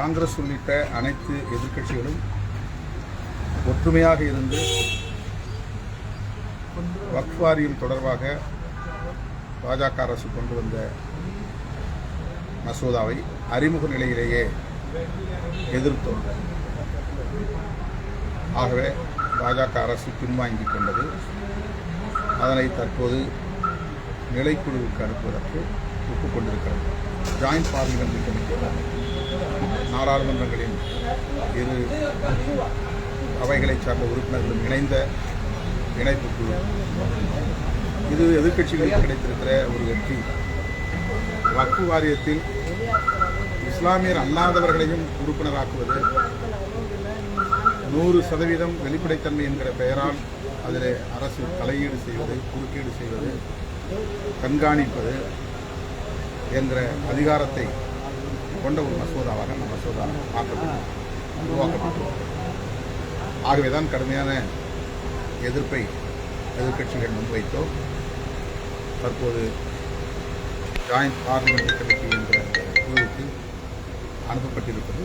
காங்கிரஸ் உள்ளிட்ட அனைத்து எதிர்க்கட்சிகளும் ஒற்றுமையாக இருந்து வக்ஃப் வாரியம் தொடர்பாக பாஜக அரசு கொண்டு வந்த மசோதாவை அறிமுக நிலையிலேயே எதிர்த்தோம். ஆகவே பாஜக அரசு பின்வாங்கிக் கொண்டது. அதனை தற்போது நிலைக்குழுவுக்கு அனுப்புவதற்கு ஒப்புக்கொண்டிருக்கிறது. ஜாயிண்ட் பார்லிமெண்ட் கமிட்டி நாடாளுமன்றங்களின் இரு அவைகளைச் சார்ந்த உறுப்பினர்களும் இணைந்த இணைப்பு குழு இது எதிர்க்கட்சிகளுக்கு கிடைத்திருக்கிற ஒரு வெற்றி. வக்ஃபு வாரியத்தில் இஸ்லாமியர் அல்லாதவர்களையும் உறுப்பினராக்குவது நூறு சதவீதம் வெளிப்படைத்தன்மை என்கிற பெயரால் அதில் அரசு தலையீடு செய்வது குறுக்கீடு செய்வது கண்காணிப்பது என்ற அதிகாரத்தை கொண்ட ஒரு மசோதாவாக அந்த மசோதா ஆக்கப்பட்டு உருவாக்கப்பட்டுள்ளது ஆகவேதான் கடுமையான எதிர்ப்பை எதிர்க்கட்சிகள் முன்வைத்தோம். தற்போது ஜாயிண்ட் பார்லிமெண்ட் கமிட்டி என்ற குழுவுக்கு அனுப்பப்பட்டிருப்பது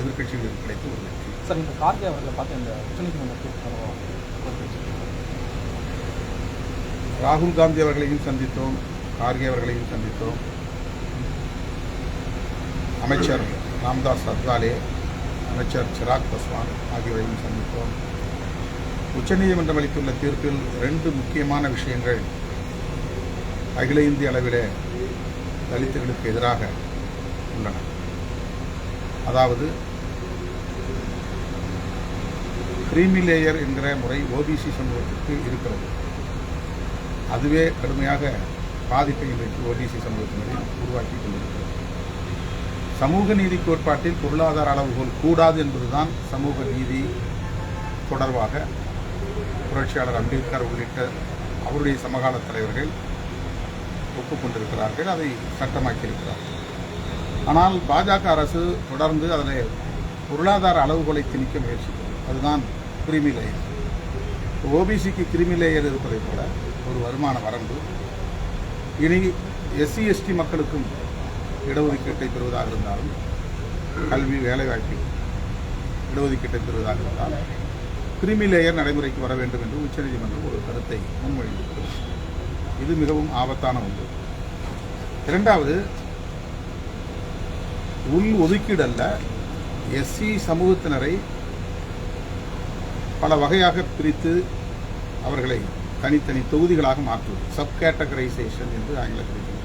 எதிர்க்கட்சிகளுக்கு கிடைத்த ஒரு வெற்றி. சார் இந்த கார்கே அவர்களை பார்த்து இந்த உச்சநீதிமன்ற ராகுல் காந்தி அவர்களையும் சந்தித்தோம். கார்கே அவர்களையும் சந்தித்தோம். அமைச்சர் ராம்தாஸ் அத்வாலே அமைச்சர் சிராக் பஸ்வான் ஆகியோரையும் சந்தித்தோம் உச்சநீதிமன்றம் அளித்துள்ள தீர்ப்பில் ரெண்டு முக்கியமான விஷயங்கள் அகில இந்திய அளவிலே தலித்துகளுக்கு எதிராக உள்ளன. அதாவது கிரீமி லேயர் என்கிற முறை ஓபிசி சமூகத்திற்கு இருக்கிறது. அதுவே கடுமையாக பாதிப்பை இன்றைக்கு ஓபிசி சமூகத்தினரை உருவாக்கி கொண்டிருக்கிறது. சமூக நீதி கோட்பாட்டில் பொருளாதார அளவுகோல் கூடாது என்பதுதான் சமூக நீதி தொடர்பாக புரட்சியாளர் அம்பேத்கர் உள்ளிட்ட அவருடைய சமகால தலைவர்கள் ஒப்புக்கொண்டிருக்கிறார்கள் அதை சட்டமாக்கியிருக்கிறார்கள் ஆனால் பாஜக அரசு தொடர்ந்து அதில் பொருளாதார அளவுகோலை திணிக்க முயற்சிக்கிறது. அதுதான் கிரிமி லேயர். ஓபிசிக்கு கிரிமி லேயர் இருப்பதைப் போல ஒரு வருமான வரம்பு இனி எஸ்சி எஸ்டி மக்களுக்கும் இடஒதுக்கீட்டை பெறுவதாக இருந்தாலும் கல்வி வேலைவாய்ப்பு இடஒதுக்கீட்டை பெறுவதாக இருந்தாலும் கிரிமி லேயர் நடைமுறைக்கு வர வேண்டும் என்று உச்சநீதிமன்றம் ஒரு கருத்தை முன்மொழிந்திருக்கிறது. இது மிகவும் ஆபத்தான ஒன்று. இரண்டாவது உள் ஒதுக்கீடு அல்ல எஸ்சி சமூகத்தினரை பல வகையாக பிரித்து அவர்களை தனித்தனி தொகுதிகளாக மாற்றுவது சப் கேட்டகரைசேஷன் என்று ஆங்கிலத்தில் சொல்கிறார்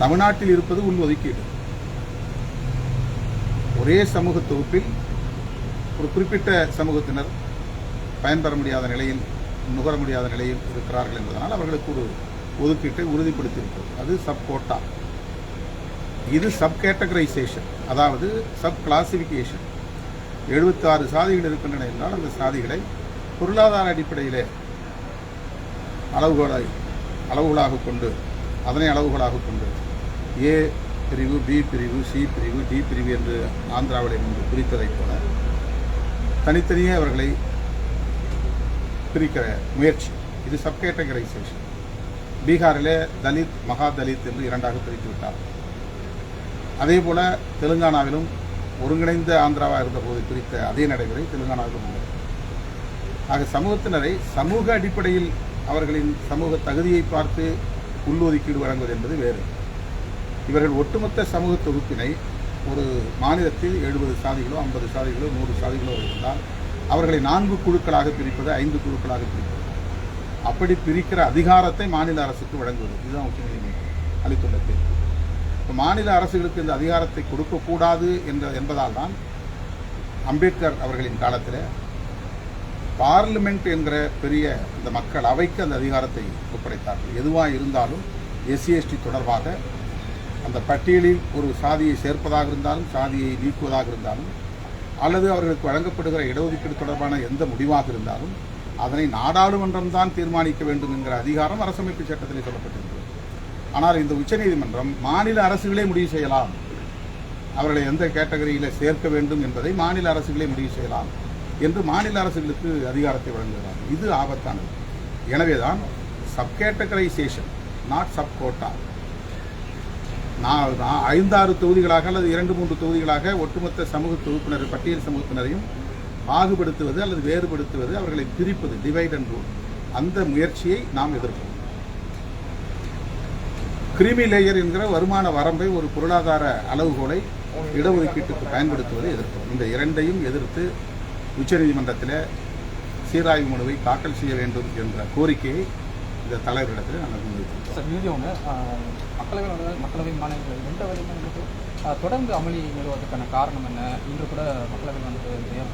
தமிழ்நாட்டில் இருப்பது உள் ஒதுக்கீடு. ஒரே சமூக தொகுப்பில் ஒரு குறிப்பிட்ட சமூகத்தினர் பயன்பெற முடியாத நிலையில் நுகர முடியாத நிலையில் இருக்கிறார்கள் என்பதனால் அவர்களுக்கு ஒரு ஒதுக்கீட்டை உறுதிப்படுத்தியிருக்கிறது. அது சப் கோட்டா இது சப் கேட்டகரைசேஷன் அதாவது சப் கிளாசிஃபிகேஷன் எழுபத்தாறு சாதிகள் இருக்கின்றன என்றால் அந்த சாதிகளை பொருளாதார அடிப்படையிலே அளவுகோலை அளவுகளாக கொண்டு அதனை அளவுகளாக கொண்டு ஏ பிரிவு பி பிரிவு சி பிரிவு டி பிரிவு என்று ஆந்திராவிலே முன்பு பிரித்ததைப் போல தனித்தனியே அவர்களை பிரிக்கிற முயற்சி. இது சப் கேட்டகரைசேஷன் பீகாரிலே தலித் மகா தலித் என்று இரண்டாக பிரித்து விட்டார். அதே போல தெலுங்கானாவிலும் ஒருங்கிணைந்த ஆந்திராவாக இருந்தபோது பிரித்த அதே நடைமுறை தெலுங்கானாவிலும் உள்ளது. ஆக சமூகத்தினரை சமூக அடிப்படையில் அவர்களின் சமூக தகுதியை பார்த்து உள்ஒதுக்கீடு வழங்குவது என்பது வேறு. இவர்கள் ஒட்டுமொத்த சமூக தொகுப்பினை ஒரு மாநிலத்தில் எழுபது சாதிகளோ ஐம்பது சாதிகளோ நூறு சாதிகளோ இருந்தால் அவர்களை நான்கு குழுக்களாக பிரிப்பது ஐந்து குழுக்களாக பிரிப்பது. அப்படி பிரிக்கிற அதிகாரத்தை மாநில அரசுக்கு வழங்குவது. இதுதான் உச்சநீதிமன்றம் அளித்துள்ள தீர்ப்பு. இப்போ மாநில அரசுகளுக்கு இந்த அதிகாரத்தை கொடுக்கக்கூடாது என்ற என்பதால் தான் அம்பேத்கர் அவர்களின் காலத்தில் பார்லிமெண்ட் என்கிற பெரிய இந்த மக்கள் அவைக்கு அந்த அதிகாரத்தை ஒப்படைத்தார்கள். எதுவாக இருந்தாலும் எஸ்சி எஸ்டி தொடர்பாக அந்த பட்டியலில் ஒரு சாதியை சேர்ப்பதாக இருந்தாலும் சாதியை நீக்குவதாக இருந்தாலும் அல்லது அவர்களுக்கு வழங்கப்படுகிற இடஒதுக்கீடு தொடர்பான எந்த முடிவாக இருந்தாலும் அதனை நாடாளுமன்றம் தான் தீர்மானிக்க வேண்டும் என்கிற அதிகாரம் அரசமைப்பு சட்டத்தில் சொல்லப்பட்டிருக்கிறது. ஆனால் இந்த உச்சநீதிமன்றம் மாநில அரசுகளே முடிவு செய்யலாம். அவர்களை எந்த கேட்டகரியில் சேர்க்க வேண்டும் என்பதை மாநில அரசுகளே முடிவு செய்யலாம் என்று மாநில அரசுகளுக்கு அதிகாரத்தை வழங்குகிறார் இது ஆபத்தானது. எனவேதான் sub categorisation not sub quota. நான் ஐந்தாறு தொகுதிகளாக அல்லது இரண்டு மூன்று தொகுதிகளாக ஒட்டுமொத்த சமூக தொகுப்பினர் பட்டியல் சமூகத்தினரையும் பாகுபடுத்துவது அல்லது வேறுபடுத்துவது அவர்களை பிரிப்பது டிவைட் அண்ட் ரூல் அந்த முயற்சியை நாம் எதிர்ப்போம். கிரிமி லேயர் என்கிற வருமான வரம்பை ஒரு பொருளாதார அளவுகோலை இடஒதுக்கீட்டுக்கு பயன்படுத்துவதை எதிர்ப்போம். இந்த இரண்டையும் எதிர்த்து உச்சநீதிமன்றத்தில் சீராய்வு மனுவை தாக்கல் செய்ய வேண்டும் என்ற கோரிக்கையை இந்த தலைவரிடத்தில் நாங்கள் முன்வைத்தோம் சார் ஒன்று மக்களவை மாநிலங்களில் மக்களவை மாநிலங்கள் வரைக்கும் வந்துட்டு தொடர்ந்து அமளி நிறுவதற்கான காரணம் என்ன? இன்று கூட மக்களவை வந்துட்டு ஜெயம்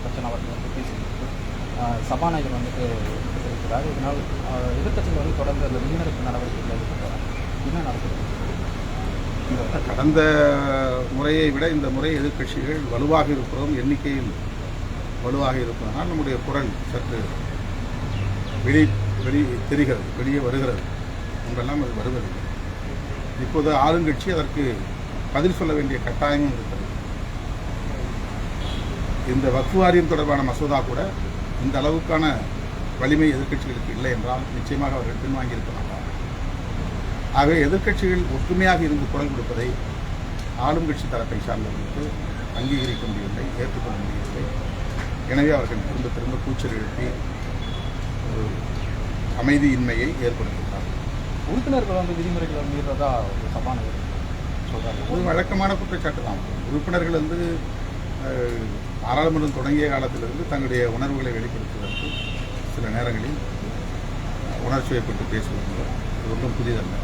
பிரச்சனை அவர்கள் வந்து பேசியிருக்கு சபாநாயகர் வந்துட்டு இருக்கிறார் இதனால் எதிர்கட்சிகள் எதிர்க்கட்சிகள் வந்து தொடர்ந்து அந்த வெளிநடப்பு நடவடிக்கைகள் என்ன நடக்குது இந்த கடந்த முறையை விட இந்த முறை எதிர்க்கட்சிகள் வலுவாக இருக்கிறோம் எண்ணிக்கையில் வலுவாக இருப்பதனால் நம்முடைய குரல் சற்று வெளி வெளி தெரிகிறது வெளியே வருகிறது. முன்பெல்லாம் அது வருவதில்லை. இப்போது ஆளுங்கட்சி அதற்கு பதில் சொல்ல வேண்டிய கட்டாயமும் இருக்கிறது. இந்த வக்ஃபு வாரியம் தொடர்பான மசோதா கூட இந்த அளவுக்கான வலிமை எதிர்க்கட்சிகளுக்கு இல்லை என்றால் நிச்சயமாக அவர்கள் பின்வாங்கியிருக்க மாட்டார்கள். ஆகவே எதிர்க்கட்சிகள் ஒற்றுமையாக இருந்து குரல் கொடுப்பதை ஆளும் கட்சி தரப்பை சார்ந்தவர்களுக்கு அங்கீகரிக்க முடியவில்லை ஏற்றுக்கொள்ள முடியவில்லை. எனவே அவர்கள் திரும்ப திரும்ப கூச்சல் எழுப்பி ஒரு அமைதியின்மையை ஏற்படுத்தும் உறுப்பினர்கள் வந்து விதிமுறைகளை மீறதா ஒரு சபாநாயகர் சொல்கிறாங்க ஒரு வழக்கமான குற்றச்சாட்டு தான். உறுப்பினர்கள் வந்து பாராளுமன்றம் தொடங்கிய காலத்திலிருந்து தங்களுடைய உணர்வுகளை வெளிப்படுத்துவதற்கு சில நேரங்களில் உணர்ச்சி வயப்பட்டு பேசுவது ரொம்ப ஒன்றும் புதிதல்ல.